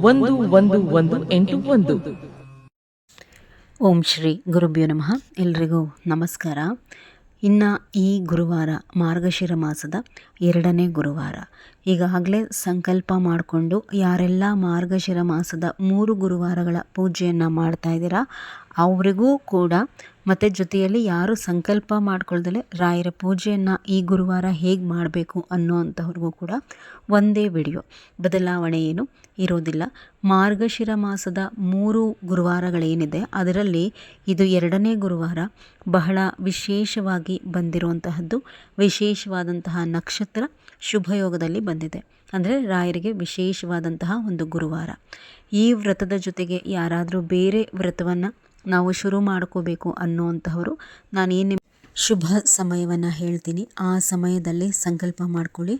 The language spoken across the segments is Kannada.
ಒಂದು ಒಂದು ಒಂದು, ಎಂಟು, ಒಂದು. ಓಂ ಶ್ರೀ ಗುರುಭ್ಯೋ ನಮಃ. ಎಲ್ರಿಗೂ ನಮಸ್ಕಾರ. ಇನ್ನು ಈ ಗುರುವಾರ ಮಾರ್ಗಶಿರ ಮಾಸದ ಎರಡನೇ ಗುರುವಾರ. ಈಗಾಗಲೇ ಸಂಕಲ್ಪ ಮಾಡಿಕೊಂಡು ಯಾರೆಲ್ಲ ಮಾರ್ಗಶಿರ ಮಾಸದ ಮೂರು ಗುರುವಾರಗಳ ಪೂಜೆಯನ್ನು ಮಾಡ್ತಾ ಇದ್ದೀರಾ ಅವರಿಗೂ ಕೂಡ ಮತ್ತು ಜೊತೆಯಲ್ಲಿ ಯಾರು ಸಂಕಲ್ಪ ಮಾಡ್ಕೊಳ್ದಲೆ ರಾಯರ ಪೂಜೆಯನ್ನು ಈ ಗುರುವಾರ ಹೇಗೆ ಮಾಡಬೇಕು ಅನ್ನೋವಂಥವ್ರಿಗೂ ಕೂಡ ಒಂದೇ ವಿಡಿಯೋ. ಬದಲಾವಣೆ ಏನು? ಇರೋದಿಲ್ಲ. ಮಾರ್ಗಶಿರ ಮಾಸದ ಮೂರು ಗುರುವಾರಗಳೇನಿದೆ, ಅದರಲ್ಲಿ ಇದು ಎರಡನೇ ಗುರುವಾರ ಬಹಳ ವಿಶೇಷವಾಗಿ ಬಂದಿರುವಂತಹದ್ದು, ವಿಶೇಷವಾದಂತಹ ನಕ್ಷತ್ರ ಶುಭಯೋಗದಲ್ಲಿ ಬಂದಿದೆ. ಅಂದರೆ ರಾಯರಿಗೆ ವಿಶೇಷವಾದಂತಹ ಒಂದು ಗುರುವಾರ. ಈ ವ್ರತದ ಜೊತೆಗೆ ಯಾರಾದರೂ ಬೇರೆ ವ್ರತವನ್ನು ನಾವು ಶುರು ಮಾಡ್ಕೋಬೇಕು ಅನ್ನುವಂತಹವರು ನಾನೇನು ಶುಭ ಸಮಯವನ್ನು ಹೇಳ್ತೀನಿ. ಆ ಸಮಯದಲ್ಲಿ ಸಂಕಲ್ಪ ಮಾಡ್ಕೊಳ್ಳಿ.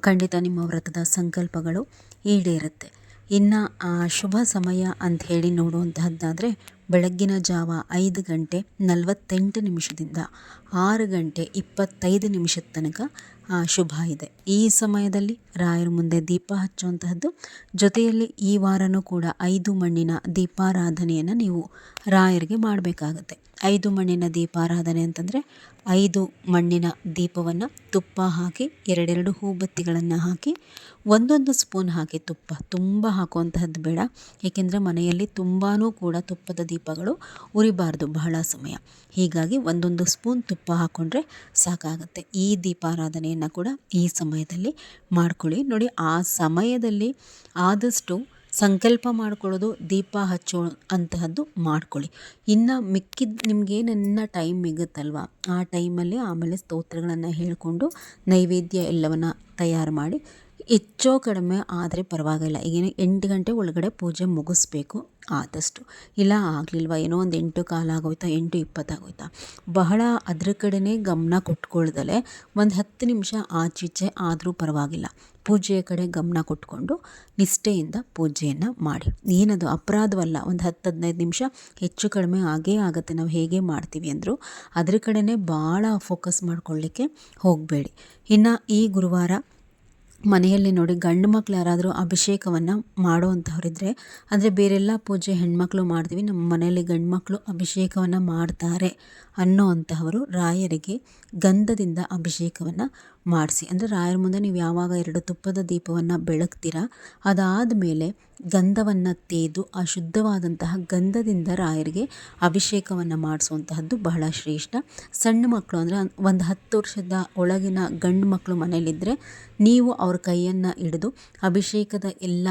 ಖಂಡಿತ ನಿಮ್ಮ ವ್ರತದ ಸಂಕಲ್ಪಗಳು ಈಡೇರುತ್ತೆ. ಇನ್ನು ಆ ಶುಭ ಸಮಯ ಅಂತ ಹೇಳಿ ನೋಡುವಂತಹದ್ದಾದರೆ ಬೆಳಗ್ಗಿನ ಜಾವ ಐದು ಗಂಟೆ ನಲವತ್ತೆಂಟು ನಿಮಿಷದಿಂದ ಆರು ಗಂಟೆ ಇಪ್ಪತ್ತೈದು ನಿಮಿಷದ ತನಕ ಶುಭ ಇದೆ. ಈ ಸಮಯದಲ್ಲಿ ರಾಯರ ಮುಂದೆ ದೀಪ ಹಚ್ಚುವಂತಹದ್ದು, ಜೊತೆಯಲ್ಲಿ ಈ ವಾರನೂ ಕೂಡ ಐದು ಮಣ್ಣಿನ ದೀಪಾರಾಧನೆಯನ್ನು ನೀವು ರಾಯರಿಗೆ ಮಾಡಬೇಕಾಗತ್ತೆ. ಐದು ಮಣ್ಣಿನ ದೀಪಾರಾಧನೆ ಅಂತಂದರೆ ಐದು ಮಣ್ಣಿನ ದೀಪವನ್ನು ತುಪ್ಪ ಹಾಕಿ, ಎರಡೆರಡು ಹೂಬತ್ತಿಗಳನ್ನು ಹಾಕಿ, ಒಂದೊಂದು ಸ್ಪೂನ್ ಹಾಕಿ ತುಪ್ಪ. ತುಂಬ ಹಾಕುವಂತಹದ್ದು ಬೇಡ. ಏಕೆಂದರೆ ಮನೆಯಲ್ಲಿ ತುಂಬಾ ಕೂಡ ತುಪ್ಪದ ದೀಪಗಳು ಉರಿಬಾರ್ದು. ಬಹಳ ಸಮಯ. ಹೀಗಾಗಿ ಒಂದೊಂದು ಸ್ಪೂನ್ ತುಪ್ಪ ಹಾಕ್ಕೊಂಡ್ರೆ ಸಾಕಾಗುತ್ತೆ. ಈ ದೀಪಾರಾಧನೆಯನ್ನು ಕೂಡ ಈ ಸಮಯದಲ್ಲಿ ಮಾಡ್ಕೊಳ್ಳಿ. ನೋಡಿ, ಆ ಸಮಯದಲ್ಲಿ ಆದಷ್ಟು ಸಂಕಲ್ಪ ಮಾಡ್ಕೊಳ್ಳೋದು, ದೀಪ ಹಚ್ಚೋ ಅಂತಹದ್ದು ಮಾಡ್ಕೊಳ್ಳಿ. ಇನ್ನು ಮಿಕ್ಕಿದ ನಿಮಗೇನನ್ನ ಟೈಮ್ ಮಿಗುತ್ತಲ್ವ ಆ ಟೈಮಲ್ಲಿ ಆಮೇಲೆ ಸ್ತೋತ್ರಗಳನ್ನು ಹೇಳಿಕೊಂಡು ನೈವೇದ್ಯ ಎಲ್ಲವನ್ನು ತಯಾರು ಮಾಡಿ ಹೆಚ್ಚೋ ಕಡಿಮೆ ಆದರೆ ಪರವಾಗಿಲ್ಲ. ಈಗೇನು ಎಂಟು ಗಂಟೆ ಒಳಗಡೆ ಪೂಜೆ ಮುಗಿಸ್ಬೇಕು ಆದಷ್ಟು. ಇಲ್ಲ, ಆಗಲಿಲ್ವ? ಏನೋ ಒಂದು ಎಂಟು ಕಾಲ ಆಗೋಯ್ತಾ, ಎಂಟು ಇಪ್ಪತ್ತಾಗೋಯ್ತಾ ಬಹಳ ಅದ್ರ ಕಡೆನೇ ಗಮನ ಕೊಟ್ಕೊಳ್ದಲೆ ಒಂದು ಹತ್ತು ನಿಮಿಷ ಆಚೀಚೆ ಆದರೂ ಪರವಾಗಿಲ್ಲ. ಪೂಜೆಯ ಕಡೆ ಗಮನ ಕೊಟ್ಕೊಂಡು ನಿಷ್ಠೆಯಿಂದ ಪೂಜೆಯನ್ನು ಮಾಡಿ. ಏನದು? ಅಪರಾಧವಲ್ಲ. ಒಂದು ಹತ್ತು ಹದಿನೈದು ನಿಮಿಷ ಹೆಚ್ಚು ಕಡಿಮೆ ಆಗೇ ಆಗುತ್ತೆ. ನಾವು ಹೇಗೆ ಮಾಡ್ತೀವಿ ಅಂದರೂ ಅದ್ರ ಕಡೆನೇ ಭಾಳ ಫೋಕಸ್ ಮಾಡ್ಕೊಳ್ಳಿಕ್ಕೆ ಹೋಗಬೇಡಿ. ಇನ್ನು ಈ ಗುರುವಾರ ಮನೆಯಲ್ಲಿ ನೋಡಿ ಗಂಡು ಮಕ್ಳು ಯಾರಾದರೂ ಅಭಿಷೇಕವನ್ನು ಮಾಡುವಂಥವ್ರಿದ್ರೆ ಅಂದರೆ ಬೇರೆಲ್ಲ ಪೂಜೆ ಹೆಣ್ಮಕ್ಳು ಮಾಡ್ತೀವಿ, ನಮ್ಮ ಮನೆಯಲ್ಲಿ ಗಂಡು ಮಕ್ಕಳು ಅಭಿಷೇಕವನ್ನು ಮಾಡ್ತಾರೆ ಅನ್ನೋ ಅಂತಹವರು ರಾಯರಿಗೆ ಗಂಧದಿಂದ ಅಭಿಷೇಕವನ್ನು ಮಾಡಿಸಿ. ಅಂದರೆ ರಾಯರ ಮುಂದೆ ನೀವು ಯಾವಾಗ ಎರಡು ತುಪ್ಪದ ದೀಪವನ್ನು ಬೆಳಗ್ತೀರ, ಅದಾದ ಮೇಲೆ ಗಂಧವನ್ನು ತೇದು ಆ ಶುದ್ಧವಾದಂತಹ ಗಂಧದಿಂದ ರಾಯರಿಗೆ ಅಭಿಷೇಕವನ್ನು ಮಾಡಿಸುವಂತಹದ್ದು ಬಹಳ ಶ್ರೇಷ್ಠ. ಸಣ್ಣ ಮಕ್ಕಳು ಅಂದರೆ ಒಂದು ಹತ್ತು ವರ್ಷದ ಒಳಗಿನ ಗಂಡು ಮಕ್ಕಳು ಮನೇಲಿದ್ದರೆ ನೀವು ಅವ್ರ ಕೈಯನ್ನು ಹಿಡಿದು ಅಭಿಷೇಕದ ಎಲ್ಲ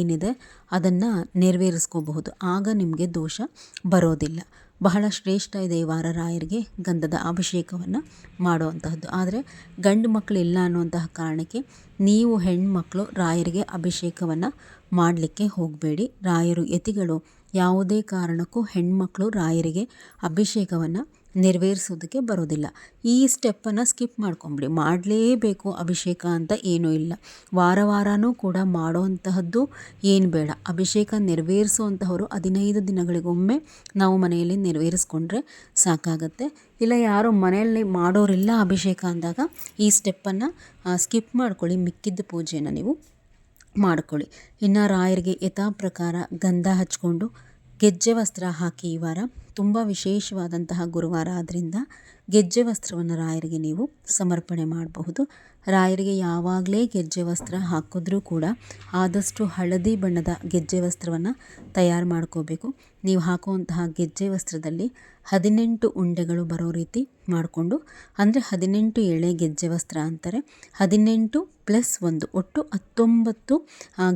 ಏನಿದೆ ಅದನ್ನು ನೆರವೇರಿಸ್ಕೋಬಹುದು. ಆಗ ನಿಮಗೆ ದೋಷ ಬರೋದಿಲ್ಲ. ಬಹಳ ಶ್ರೇಷ್ಠ ಇದೆ ಈ ರಾಯರಿಗೆ ಗಂಧದ ಅಭಿಷೇಕವನ್ನು ಮಾಡುವಂತಹದ್ದು. ಆದರೆ ಗಂಡು ಮಕ್ಕಳು ಇಲ್ಲ ಅನ್ನುವಂತಹ ಕಾರಣಕ್ಕೆ ನೀವು ಹೆಣ್ಮಕ್ಳು ರಾಯರಿಗೆ ಅಭಿಷೇಕವನ್ನು ಮಾಡಲಿಕ್ಕೆ ಹೋಗಬೇಡಿ. ರಾಯರು ಯತಿಗಳು ಯಾವುದೇ ಕಾರಣಕ್ಕೂ ಹೆಣ್ಮಕ್ಳು ರಾಯರಿಗೆ ಅಭಿಷೇಕವನ್ನು ನೆರವೇರಿಸೋದಕ್ಕೆ ಬರೋದಿಲ್ಲ. ಈ ಸ್ಟೆಪ್ಪನ್ನು ಸ್ಕಿಪ್ ಮಾಡ್ಕೊಂಬಿಡಿ. ಮಾಡಲೇಬೇಕು ಅಭಿಷೇಕ ಅಂತ ಏನೂ ಇಲ್ಲ. ವಾರ ವಾರನೂ ಕೂಡ ಮಾಡೋವಂತಹದ್ದು ಏನು ಬೇಡ. ಅಭಿಷೇಕ ನೆರವೇರಿಸುವಂತಹವರು ಹದಿನೈದು ದಿನಗಳಿಗೊಮ್ಮೆ ನಾವು ಮನೆಯಲ್ಲಿ ನೆರವೇರಿಸ್ಕೊಂಡ್ರೆ ಸಾಕಾಗತ್ತೆ. ಇಲ್ಲ, ಯಾರೋ ಮನೆಯಲ್ಲಿ ಮಾಡೋರಿಲ್ಲ ಅಭಿಷೇಕ ಅಂದಾಗ ಈ ಸ್ಟೆಪ್ಪನ್ನು ಸ್ಕಿಪ್ ಮಾಡ್ಕೊಳ್ಳಿ. ಮಿಕ್ಕಿದ್ದ ಪೂಜೆನ ನೀವು ಮಾಡ್ಕೊಳ್ಳಿ. ಇನ್ನು ರಾಯರಿಗೆ ಯಥಾ ಪ್ರಕಾರ ಗಂಧ ಹಚ್ಕೊಂಡು ಗೆಜ್ಜೆ ವಸ್ತ್ರ ಹಾಕಿ ಈ ವಾರ ತುಂಬ ವಿಶೇಷವಾದಂತಹ ಗುರುವಾರ ಆದ್ದರಿಂದ ಗೆಜ್ಜೆ ವಸ್ತ್ರವನ್ನು ರಾಯರಿಗೆ ನೀವು ಸಮರ್ಪಣೆ ಮಾಡಬಹುದು. ರಾಯರಿಗೆ ಯಾವಾಗಲೇ ಗೆಜ್ಜೆ ವಸ್ತ್ರ ಹಾಕಿದ್ರೂ ಕೂಡ ಆದಷ್ಟು ಹಳದಿ ಬಣ್ಣದ ಗೆಜ್ಜೆ ವಸ್ತ್ರವನ್ನು ತಯಾರು ಮಾಡ್ಕೋಬೇಕು. ನೀವು ಹಾಕುವಂತಹ ಗೆಜ್ಜೆ ವಸ್ತ್ರದಲ್ಲಿ ಹದಿನೆಂಟು ಉಂಡೆಗಳು ಬರೋ ರೀತಿ ಮಾಡಿಕೊಂಡು, ಅಂದರೆ ಹದಿನೆಂಟು ಎಳೆ ಗೆಜ್ಜೆ ವಸ್ತ್ರ ಅಂತಾರೆ. ಹದಿನೆಂಟು ಪ್ಲಸ್ ಒಂದು, ಒಟ್ಟು ಹತ್ತೊಂಬತ್ತು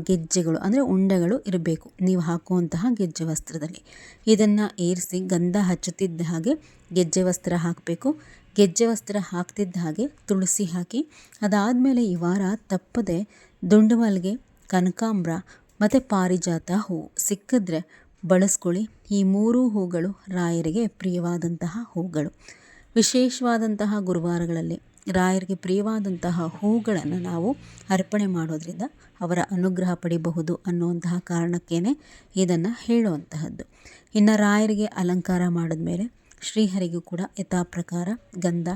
ಗೆಜ್ಜೆಗಳು, ಅಂದರೆ ಉಂಡೆಗಳು ಇರಬೇಕು ನೀವು ಹಾಕುವಂತಹ ಗೆಜ್ಜೆ ವಸ್ತ್ರದಲ್ಲಿ. ಇದನ್ನು ಏರಿಸಿ ಗಂಧ ಹಚ್ಚುತ್ತಿದ್ದ ಹಾಗೆ ಗೆಜ್ಜೆ ವಸ್ತ್ರ ಹಾಕಬೇಕು. ಗೆಜ್ಜೆ ವಸ್ತ್ರ ಹಾಕ್ತಿದ್ದ ಹಾಗೆ ತುಳಸಿ ಹಾಕಿ, ಅದಾದಮೇಲೆ ಈ ವಾರ ತಪ್ಪದೆ ದುಂಡುಮಲ್ಗೆ ಕನಕಾಂಬ್ರ ಮತ್ತು ಪಾರಿಜಾತ ಹೂವು ಸಿಕ್ಕಿದ್ರೆ ಬಳಸ್ಕೊಳ್ಳಿ. ಈ ಮೂರೂ ಹೂಗಳು ರಾಯರಿಗೆ ಪ್ರಿಯವಾದಂತಹ ಹೂಗಳು. ವಿಶೇಷವಾದಂತಹ ಗುರುವಾರಗಳಲ್ಲಿ ರಾಯರಿಗೆ ಪ್ರಿಯವಾದಂತಹ ಹೂಗಳನ್ನು ನಾವು ಅರ್ಪಣೆ ಮಾಡೋದ್ರಿಂದ ಅವರ ಅನುಗ್ರಹ ಪಡಿಬಹುದು ಅನ್ನುವಂತಹ ಕಾರಣಕ್ಕೇ ಇದನ್ನು ಹೇಳುವಂತಹದ್ದು. ಇನ್ನು ರಾಯರಿಗೆ ಅಲಂಕಾರ ಮಾಡಿದ್ಮೇಲೆ ಶ್ರೀಹರಿಗೂ ಕೂಡ ಯಥಾಪ್ರಕಾರ ಗಂಧ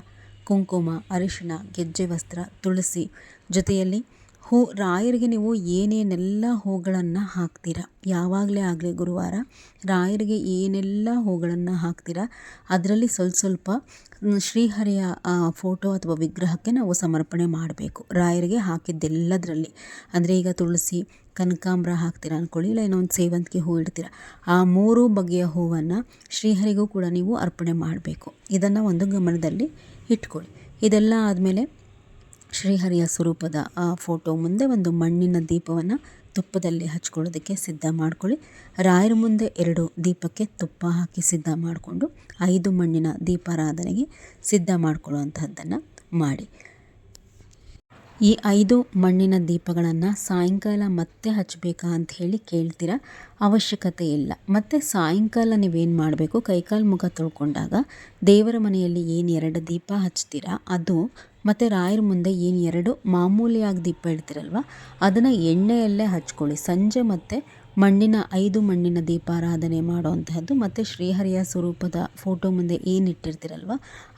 ಕುಂಕುಮ ಅರಿಶಿಣ ಗೆಜ್ಜೆ ವಸ್ತ್ರ ತುಳಸಿ ಜೊತೆಯಲ್ಲಿ ಹೂ, ರಾಯರಿಗೆ ನೀವು ಏನೇನೆಲ್ಲ ಹೂಗಳನ್ನು ಹಾಕ್ತೀರ? ಯಾವಾಗಲೇ ಆಗಲಿ ಗುರುವಾರ ರಾಯರಿಗೆ ಏನೆಲ್ಲ ಹೂಗಳನ್ನು ಹಾಕ್ತೀರ? ಅದರಲ್ಲಿ ಸ್ವಲ್ಪ ಸ್ವಲ್ಪ ಶ್ರೀಹರಿಯ ಫೋಟೋ ಅಥವಾ ವಿಗ್ರಹಕ್ಕೆ ನಾವು ಸಮರ್ಪಣೆ ಮಾಡಬೇಕು. ರಾಯರಿಗೆ ಹಾಕಿದ್ದೆಲ್ಲದರಲ್ಲಿ. ಅಂದರೆ ಈಗ ತುಳಸಿ, ಕನಕಾಂಬ್ರ ಹಾಕ್ತೀರ ಅಂದ್ಕೊಳ್ಳಿ ಇಲ್ಲ ಇನ್ನೊಂದು ಸೇವಂತಿಗೆ ಹೂ ಇಡ್ತೀರ? ಆ ಮೂರು ಬಗೆಯ ಹೂವನ್ನು ಶ್ರೀಹರಿಗೂ ಕೂಡ ನೀವು ಅರ್ಪಣೆ ಮಾಡಬೇಕು. ಇದನ್ನು ಒಂದು ಗಮನದಲ್ಲಿ ಇಟ್ಕೊಳ್ಳಿ. ಇದೆಲ್ಲ ಆದಮೇಲೆ ಶ್ರೀಹರಿಯ ಸ್ವರೂಪದ ಆ ಫೋಟೋ ಮುಂದೆ ಒಂದು ಮಣ್ಣಿನ ದೀಪವನ್ನು ತುಪ್ಪದಲ್ಲಿ ಹಚ್ಕೊಳ್ಳೋದಕ್ಕೆ ಸಿದ್ಧ ಮಾಡ್ಕೊಳ್ಳಿ. ರಾಯರ ಮುಂದೆ ಎರಡು ದೀಪಕ್ಕೆ ತುಪ್ಪ ಹಾಕಿ ಸಿದ್ಧ ಮಾಡಿಕೊಂಡು ಐದು ಮಣ್ಣಿನ ದೀಪಾರಾಧನೆಗೆ ಸಿದ್ಧ ಮಾಡ್ಕೊಳ್ಳುವಂಥದ್ದನ್ನು ಮಾಡಿ. ಈ ಐದು ಮಣ್ಣಿನ ದೀಪಗಳನ್ನು ಸಾಯಂಕಾಲ ಮತ್ತೆ ಹಚ್ಚಬೇಕಾ ಅಂತ ಹೇಳಿ ಕೇಳ್ತೀರ? ಅವಶ್ಯಕತೆ ಇಲ್ಲ. ಮತ್ತು ಸಾಯಂಕಾಲ ನೀವೇನು ಮಾಡಬೇಕು? ಕೈಕಾಲು ಮುಖ ತೊಳ್ಕೊಂಡಾಗ ದೇವರ ಮನೆಯಲ್ಲಿ ಏನು ಎರಡು ದೀಪ ಹಚ್ತೀರಾ? ಅದು ಮತ್ತು ರಾಯರ ಮುಂದೆ ಏನು ಎರಡು ಮಾಮೂಲಿಯಾಗಿ ದೀಪ ಇಡ್ತೀರಲ್ವ? ಅದನ್ನು ಎಣ್ಣೆಯಲ್ಲೇ ಹಚ್ಕೊಳ್ಳಿ. ಸಂಜೆ ಮತ್ತು ಮಣ್ಣಿನ ಐದು ಮಣ್ಣಿನ ದೀಪಾರಾಧನೆ ಮಾಡುವಂತಹದ್ದು. ಮತ್ತು ಶ್ರೀಹರಿಯ ಸ್ವರೂಪದ ಫೋಟೋ ಮುಂದೆ ಏನು ಇಟ್ಟಿರ್ತೀರಲ್ವ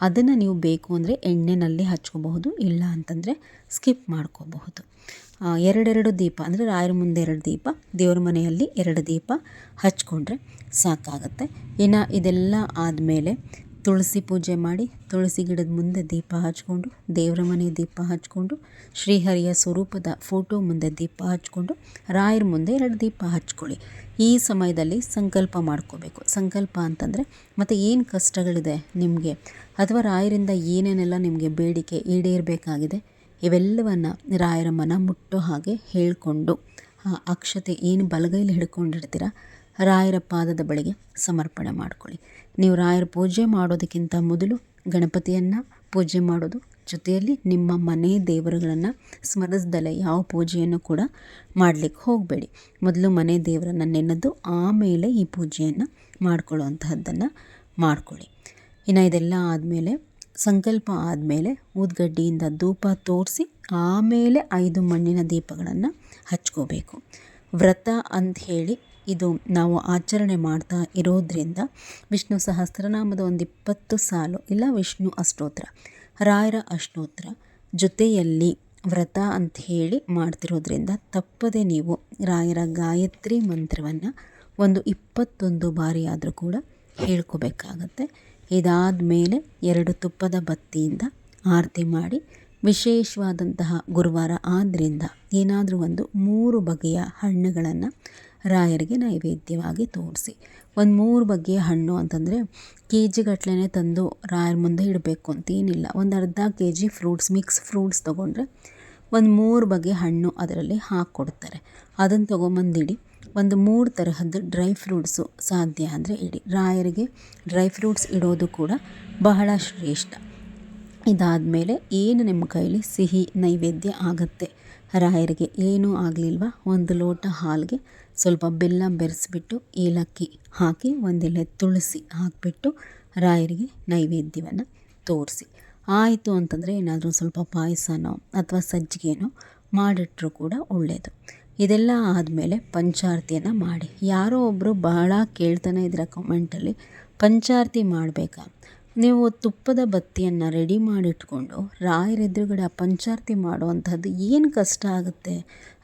ಅದನ್ನು ನೀವು ಬೇಕು ಅಂದರೆ ಎಣ್ಣೆನಲ್ಲಿ ಹಚ್ಕೋಬಹುದು, ಇಲ್ಲ ಅಂತಂದರೆ ಸ್ಕಿಪ್ ಮಾಡ್ಕೋಬಹುದು. ಎರಡೆರಡು ದೀಪ, ಅಂದರೆ ರಾಯರ ಮುಂದೆ ಎರಡು ದೀಪ, ದೇವರ ಮನೆಯಲ್ಲಿ ಎರಡು ದೀಪ ಹಚ್ಕೊಂಡ್ರೆ ಸಾಕಾಗುತ್ತೆ. ಇನ್ನು ಇದೆಲ್ಲ ಆದಮೇಲೆ ತುಳಸಿ ಪೂಜೆ ಮಾಡಿ ತುಳಸಿ ಗಿಡದ ಮುಂದೆ ದೀಪ ಹಚ್ಕೊಂಡು, ದೇವರ ಮನೆ ದೀಪ ಹಚ್ಕೊಂಡು, ಶ್ರೀಹರಿಯ ಸ್ವರೂಪದ ಫೋಟೋ ಮುಂದೆ ದೀಪ ಹಚ್ಕೊಂಡು, ರಾಯರ ಮುಂದೆ ಎರಡು ದೀಪ ಹಚ್ಕೊಳ್ಳಿ. ಈ ಸಮಯದಲ್ಲಿ ಸಂಕಲ್ಪ ಮಾಡ್ಕೋಬೇಕು. ಸಂಕಲ್ಪ ಅಂತಂದರೆ ಮತ್ತು ಏನು ಕಷ್ಟಗಳಿದೆ ನಿಮಗೆ? ಅಥವಾ ರಾಯರಿಂದ ಏನೇನೆಲ್ಲ ನಿಮಗೆ ಬೇಡಿಕೆ ಈಡೇರಬೇಕಾಗಿದೆ? ಇವೆಲ್ಲವನ್ನು ರಾಯರ ಮನ ಮುಟ್ಟೋ ಹಾಗೆ ಹೇಳಿಕೊಂಡು, ಆ ಅಕ್ಷತೆ ಏನು ಬಲಗೈಲಿ ಹಿಡ್ಕೊಂಡಿರ್ತೀರ? ರಾಯರ ಪಾದದ ಬಳಿಗೆ ಸಮರ್ಪಣೆ ಮಾಡ್ಕೊಳ್ಳಿ. ನೀವು ರಾಯರ ಪೂಜೆ ಮಾಡೋದಕ್ಕಿಂತ ಮೊದಲು ಗಣಪತಿಯನ್ನು ಪೂಜೆ ಮಾಡೋದು ಜೊತೆಯಲ್ಲಿ ನಿಮ್ಮ ಮನೆ ದೇವರುಗಳನ್ನು ಸ್ಮರಿಸ್ದಲ್ಲೇ ಯಾವ ಪೂಜೆಯನ್ನು ಕೂಡ ಮಾಡಲಿಕ್ಕೆ ಹೋಗಬೇಡಿ. ಮೊದಲು ಮನೆ ದೇವರನ್ನು ನೆನೆದು ಆಮೇಲೆ ಈ ಪೂಜೆಯನ್ನು ಮಾಡಿಕೊಳ್ಳುವಂತಹದ್ದನ್ನು ಮಾಡಿಕೊಳ್ಳಿ. ಇನ್ನು ಇದೆಲ್ಲ ಆದಮೇಲೆ, ಸಂಕಲ್ಪ ಆದಮೇಲೆ ಊದ್ಗಡ್ಡಿಯಿಂದ ಧೂಪ ತೋರಿಸಿ ಆಮೇಲೆ ಐದು ಮಣ್ಣಿನ ದೀಪಗಳನ್ನು ಹಚ್ಕೋಬೇಕು. ವ್ರತ ಅಂತ ಹೇಳಿ ಇದು ನಾವು ಆಚರಣೆ ಮಾಡ್ತಾ ಇರೋದ್ರಿಂದ ವಿಷ್ಣು ಸಹಸ್ರನಾಮದ ಒಂದು ಇಪ್ಪತ್ತು ಸಾಲು ಇಲ್ಲ ವಿಷ್ಣು ಅಷ್ಟೋತ್ರ, ರಾಯರ ಅಷ್ಟೋತ್ರ ಜೊತೆಯಲ್ಲಿ ವ್ರತ ಅಂತ ಹೇಳಿ ಮಾಡ್ತಿರೋದ್ರಿಂದ ತಪ್ಪದೆ ನೀವು ರಾಯರ ಗಾಯತ್ರಿ ಮಂತ್ರವನ್ನು ಒಂದು ಇಪ್ಪತ್ತೊಂದು ಬಾರಿ ಆದರೂ ಕೂಡ ಹೇಳ್ಕೋಬೇಕಾಗತ್ತೆ. ಇದಾದ ಮೇಲೆ ಎರಡು ತುಪ್ಪದ ಬತ್ತಿಯಿಂದ ಆರತಿ ಮಾಡಿ ವಿಶೇಷವಾದಂತಹ ಗುರುವಾರ ಆದ್ದರಿಂದ ಏನಾದರೂ ಒಂದು ಮೂರು ಬಗೆಯ ಹಣ್ಣುಗಳನ್ನು ರಾಯರಿಗೆ ನೈವೇದ್ಯವಾಗಿ ತೋರಿಸಿ. ಒಂದು ಮೂರು ಬಗೆಯ ಹಣ್ಣು ಅಂತಂದರೆ ಕೆ ಜಿಗಟ್ಲೆ ತಂದು ರಾಯರ ಮುಂದೆ ಇಡಬೇಕು ಅಂತೇನಿಲ್ಲ ಒಂದು ಅರ್ಧ K G fruits, mix fruits ತೊಗೊಂಡ್ರೆ ಒಂದು ಮೂರು ಬಗೆಯ ಹಣ್ಣು ಅದರಲ್ಲಿ ಹಾಕ್ಕೊಡ್ತಾರೆ ಅದನ್ನು ತೊಗೊಂಬಂದಿಡಿ. ಒಂದು ಮೂರು ತರಹದ್ದು ಡ್ರೈ ಫ್ರೂಟ್ಸು ಸಾಧ್ಯ ಅಂದರೆ ಇಡಿ. ರಾಯರಿಗೆ ಡ್ರೈ ಫ್ರೂಟ್ಸ್ ಇಡೋದು ಕೂಡ ಬಹಳ ಶ್ರೇಷ್ಠ. ಇದಾದಮೇಲೆ ಏನು ನಿಮ್ಮ ಕೈಲಿ ಸಿಹಿ ನೈವೇದ್ಯ ಆಗುತ್ತೆ? ರಾಯರಿಗೆ ಏನೂ ಆಗಲಿಲ್ವ? ಒಂದು ಲೋಟ ಹಾಲಿಗೆ ಸ್ವಲ್ಪ ಬೆಲ್ಲ ಬೆರೆಸ್ಬಿಟ್ಟು ಏಲಕ್ಕಿ ಹಾಕಿ ಒಂದೆಲೆ ತುಳಸಿ ಹಾಕಿಬಿಟ್ಟು ರಾಯರಿಗೆ ನೈವೇದ್ಯವನ್ನು ತೋರಿಸಿ. ಆಯಿತು ಅಂತಂದರೆ ಏನಾದರೂ ಸ್ವಲ್ಪ ಪಾಯಸನೋ ಅಥವಾ ಸಜ್ಜಿಗೆನೋ ಮಾಡಿಟ್ರೂ ಕೂಡ ಒಳ್ಳೆಯದು ಇದೆಲ್ಲ ಆದಮೇಲೆ ಪಂಚಾರತಿಯನ್ನು ಮಾಡಿ. ಯಾರೋ ಒಬ್ಬರು ಬಹಳ ಕೇಳ್ತಾನೆ ಇದ್ರ ಕಮೆಂಟಲ್ಲಿ, ಪಂಚಾರತಿ ಮಾಡಬೇಕಾ? ನೀವು ತುಪ್ಪದ ಬತ್ತಿಯನ್ನು ರೆಡಿ ಮಾಡಿಟ್ಕೊಂಡು ರಾಯರ ಎದುರುಗಡೆ ಆ ಪಂಚಾರತಿ ಮಾಡುವಂಥದ್ದು ಏನು ಕಷ್ಟ ಆಗುತ್ತೆ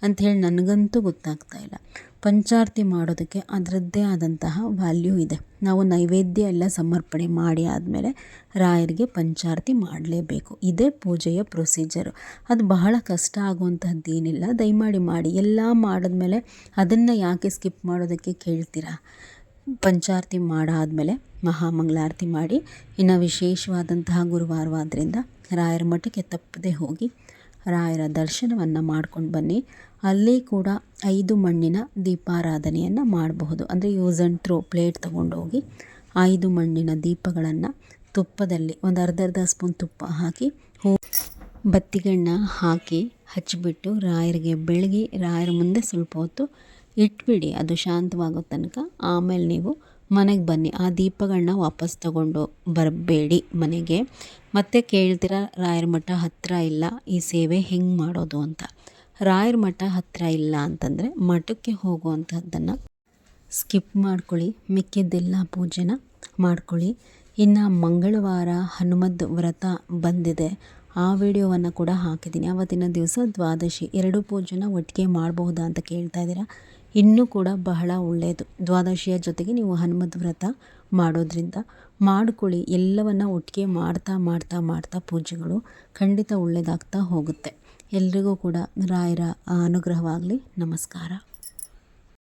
ಅಂಥೇಳಿ ನನಗಂತೂ ಗೊತ್ತಾಗ್ತಾ ಇಲ್ಲ. ಪಂಚಾರತಿ ಮಾಡೋದಕ್ಕೆ ಅದರದ್ದೇ ಆದಂತಹ ವ್ಯಾಲ್ಯೂ ಇದೆ. ನಾವು ನೈವೇದ್ಯ ಎಲ್ಲ ಸಮರ್ಪಣೆ ಮಾಡಿ ಆದಮೇಲೆ ರಾಯರಿಗೆ ಪಂಚಾರತಿ ಮಾಡಲೇಬೇಕು. ಇದೇ ಪೂಜೆಯ ಪ್ರೊಸೀಜರು ಅದು ಬಹಳ ಕಷ್ಟ ಆಗುವಂತಹದ್ದೇನಿಲ್ಲ ದಯಮಾಡಿ ಮಾಡಿ. ಎಲ್ಲ ಮಾಡಿದ್ಮೇಲೆ ಅದನ್ನು ಯಾಕೆ ಸ್ಕಿಪ್ ಮಾಡೋದಕ್ಕೆ ಕೇಳ್ತೀರಾ? ಪಂಚಾರತಿ ಮಾಡಾದಮೇಲೆ ಮಹಾಮಂಗಳಾರತಿ ಮಾಡಿ. ಇನ್ನು ವಿಶೇಷವಾದಂತಹ ಗುರುವಾರವಾದ್ದರಿಂದ ರಾಯರ ಮಠಕ್ಕೆ ತಪ್ಪದೆ ಹೋಗಿ ರಾಯರ ದರ್ಶನವನ್ನು ಮಾಡ್ಕೊಂಡು ಬನ್ನಿ. ಅಲ್ಲಿ ಕೂಡ ಐದು ಮಣ್ಣಿನ ದೀಪಾರಾಧನೆಯನ್ನು ಮಾಡಬಹುದು. ಅಂದರೆ ಯೂಸ್ ಆ್ಯಂಡ್ ಥ್ರೋ ಪ್ಲೇಟ್ ತೊಗೊಂಡೋಗಿ ಐದು ಮಣ್ಣಿನ ದೀಪಗಳನ್ನು ತುಪ್ಪದಲ್ಲಿ ಒಂದು ಅರ್ಧ ಅರ್ಧ ಸ್ಪೂನ್ ತುಪ್ಪ ಹಾಕಿ ಹೂ ಬತ್ತಿಗೆಣ್ಣ ಹಾಕಿ ಹಚ್ಚಿಬಿಟ್ಟು ರಾಯರಿಗೆ ಬೆಳಗಿ ರಾಯರ ಮುಂದೆ ಸ್ವಲ್ಪ ಹೊತ್ತು ಇಟ್ಬಿಡಿ. ಅದು ಶಾಂತವಾಗೋ ತನಕ. ಆಮೇಲೆ ನೀವು ಮನೆಗೆ ಬನ್ನಿ. ಆ ದೀಪಗಳನ್ನ ವಾಪಸ್ ತಗೊಂಡು ಬರಬೇಡಿ ಮನೆಗೆ. ಮತ್ತೆ ಕೇಳ್ತೀರ, ರಾಯರ ಮಠ ಹತ್ತಿರ ಇಲ್ಲ, ಈ ಸೇವೆ ಹೆಂಗೆ ಮಾಡೋದು ಅಂತ. ರಾಯರ ಮಠ ಹತ್ತಿರ ಇಲ್ಲ ಅಂತಂದರೆ ಮಠಕ್ಕೆ ಹೋಗುವಂಥದ್ದನ್ನು ಸ್ಕಿಪ್ ಮಾಡ್ಕೊಳ್ಳಿ. ಮಿಕ್ಕಿದ್ದೆಲ್ಲ ಪೂಜೆನ ಮಾಡ್ಕೊಳ್ಳಿ. ಇನ್ನು ಮಂಗಳವಾರ ಹನುಮದ್ ವ್ರತ ಬಂದಿದೆ. ಆ ವಿಡಿಯೋವನ್ನು ಕೂಡ ಹಾಕಿದ್ದೀನಿ. ಆವತ್ತಿನ ದಿವಸ ದ್ವಾದಶಿ. ಎರಡು ಪೂಜೆನ ಒಟ್ಟಿಗೆ ಮಾಡಬಹುದಾ ಅಂತ ಕೇಳ್ತಾ ಇದ್ದೀರಾ? ಇನ್ನೂ ಕೂಡ ಬಹಳ ಒಳ್ಳೆಯದು. ದ್ವಾದಶಿಯ ಜೊತೆಗೆ ನೀವು ಹನುಮದ್ ವ್ರತ ಮಾಡೋದ್ರಿಂದ ಮಾಡ್ಕೊಳ್ಳಿ. ಎಲ್ಲವನ್ನ ಒಟ್ಟಿಗೆ ಮಾಡ್ತಾ ಮಾಡ್ತಾ ಮಾಡ್ತಾ ಪೂಜೆಗಳು ಖಂಡಿತ ಒಳ್ಳೆಯದಾಗ್ತಾ ಹೋಗುತ್ತೆ. ಎಲ್ರಿಗೂ ಕೂಡ ರಾಯರ ಅನುಗ್ರಹವಾಗಲಿ. ನಮಸ್ಕಾರ.